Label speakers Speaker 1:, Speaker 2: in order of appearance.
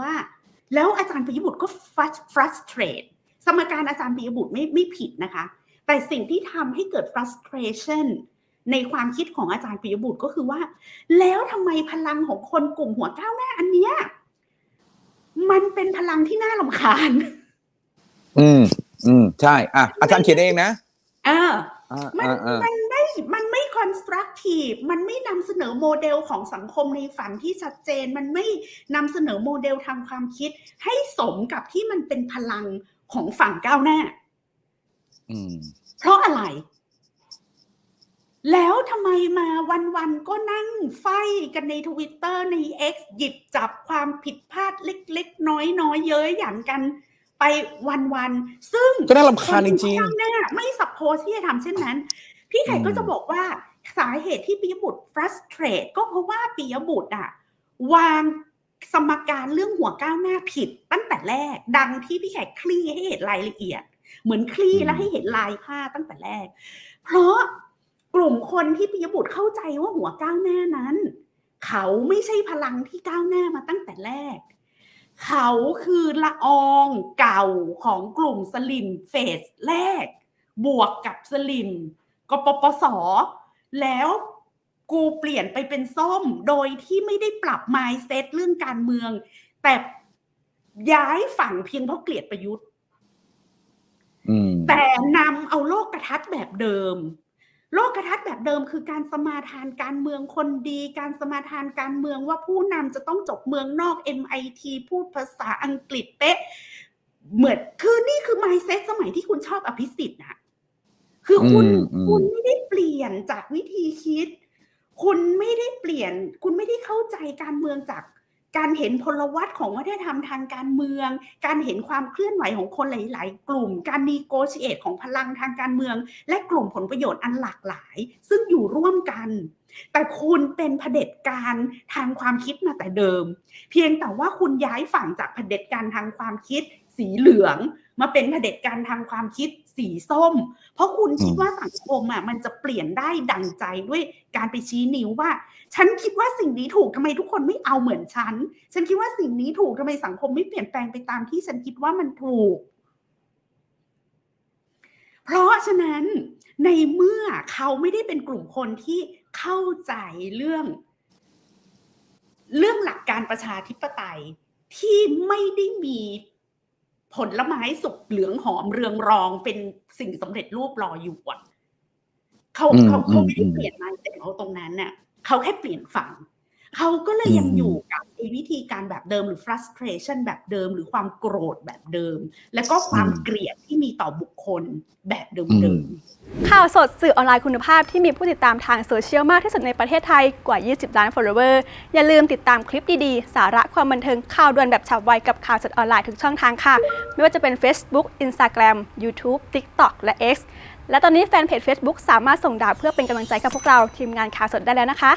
Speaker 1: ว่า แล้วอาจารย์ปิยบุตรก็ frus- frustrate สมการอาจารย์ปิยบุตรไม่ไม่ผิดนะคะ แต่สิ่งที่ทำให้เกิด frustration ในความคิดของอาจารย์ปิยบุตรก็คือว่า แล้วทำไมพลังของคนกลุ่มหัวก้าวหน้าอันเนี้ยมันเป็นพลังที่น่าลำคาญ
Speaker 2: อืม อืม ใช่ อะ อาจารย์เขียนเองนะ
Speaker 1: เออ
Speaker 2: อ่า
Speaker 1: มัน
Speaker 2: อ่าอ่า
Speaker 1: มันไม่มันไม่ constructive มันไม่นำเสนอโมเดลของสังคมในฝันที่ชัดเจน มันไม่นำเสนอโมเดลทางความคิด ให้สมกับที่มันเป็นพลังของฝั่งก้าวหน้า
Speaker 2: อืม
Speaker 1: เพราะอะไร แล้วทำไมมาวันๆก็นั่งไฟกันในทวิตเตอร์ใน X หยิบจับความผิดพลาดเล็กๆ น้อยๆ เย้ยหยันกันไปวันๆ ซึ่ง
Speaker 2: ก็น่ารำคาญจริง
Speaker 1: คนที่ข้างหน้าไม่สับโพสที่จะทำเช่นนั้น พี่ไข่
Speaker 2: อืม
Speaker 1: ก็จะบอกว่าสาเหตุที่ปิยบุตร frustrate ก็เพราะว่าปิยบุตรอะวางสมการเรื่องหัวก้าวหน้าผิดตั้งแต่แรก ดังที่พี่แขกคลี่ให้เห็นรายละเอียด เหมือนคลี่แล้วให้เห็นลายผ้าตั้งแต่แรก เพราะกลุ่มคนที่ปิยบุตรเข้าใจว่าหัวก้าวหน้านั้น เขาไม่ใช่พลังที่ก้าวหน้ามาตั้งแต่แรก เขาคือละอองเก่าของกลุ่มสลิมเฟสแรก บวกกับสลิม กปปส แล้วกูเปลี่ยนไปเป็นส้มโดยที่ไม่ได้ปรับ mindset เรื่องการเมือง แต่ย้ายฝั่งเพียงเพราะเกลียดประยุทธ์
Speaker 2: อืม
Speaker 1: แต่นำเอาโลกกระทัดแบบเดิม โลกกระทัดแบบเดิมคือการสมาทานการเมืองคนดี การสมาทานการเมืองว่าผู้นำจะต้องจบเมืองนอก MIT พูดภาษาอังกฤษเป๊ะ เหมือนคือนี่คือ mindset สมัยที่คุณชอบอภิสิทธิ์นะ คือคุณ
Speaker 2: อืมอืม
Speaker 1: คุณไม่ได้เปลี่ยนจากวิธีคิด คุณไม่ได้เปลี่ยน คุณไม่ได้เข้าใจการเมืองจากการเห็นพลวัตของวัฒนธรรมทางการเมือง การเห็นความเคลื่อนไหวของคนหลาย ๆ กลุ่ม การนีโกชิเอตของพลังทางการเมือง และกลุ่มผลประโยชน์อันหลากหลาย ซึ่งอยู่ร่วมกัน แต่คุณเป็นเผด็จการทางความคิดมาแต่เดิม เพียงแต่ว่าคุณย้ายฝั่งจากเผด็จการทางความคิด สีเหลือง มาเป็นเผด็จการทางความคิดสีส้ม เพราะคุณคิดว่าสังคมอะมันจะเปลี่ยนได้ดังใจด้วยการไปชี้นิ้วว่า ฉันคิดว่าสิ่งนี้ถูกทำไมทุกคนไม่เอาเหมือนฉัน ฉันคิดว่าสิ่งนี้ถูกทำไมสังคมไม่เปลี่ยนแปลงไปตามที่ฉันคิดว่ามันถูก เพราะฉะนั้นในเมื่อเขาไม่ได้เป็นกลุ่มคนที่เข้าใจเรื่อง เรื่องหลักการประชาธิปไตยที่ไม่ได้มี ผลไม้สุกเหลืองหอมเรืองรองเป็นสิ่งสำเร็จรูปรออยู่อะเขา
Speaker 2: อืม
Speaker 1: เขาเขาไม่ได้
Speaker 2: อืม
Speaker 1: เปลี่ยนมาแต่เขาตรงนั้นน่ะเขาแค่เปลี่ยนฝั่ง เขาก็เลยยัง
Speaker 2: อืม
Speaker 1: อยู่กับไอ้วิธีการแบบเดิมหรือ frustration แบบเดิม หรือความโกรธแบบเดิม แล้วก็ความเกลียดที่มีต่อบุคคลแบบเดิมๆ
Speaker 3: ข่าวสดสื่อออนไลน์คุณภาพที่มีผู้ติดตามทางโซเชียลมากที่สุดในประเทศไทยกว่า 20 ล้าน follower อย่าลืมติดตามคลิปดีๆ สาระความบันเทิงข่าวด่วนแบบฉับไวกับข่าวสดออนไลน์ทุกช่องทางค่ะ ไม่ว่าจะเป็น Facebook Instagram YouTube TikTok และ X และตอนนี้แฟนเพจ Facebook สามารถส่งดาวเพื่อเป็นกำลังใจกับพวกเราทีมงานข่าวสดได้แล้วนะคะ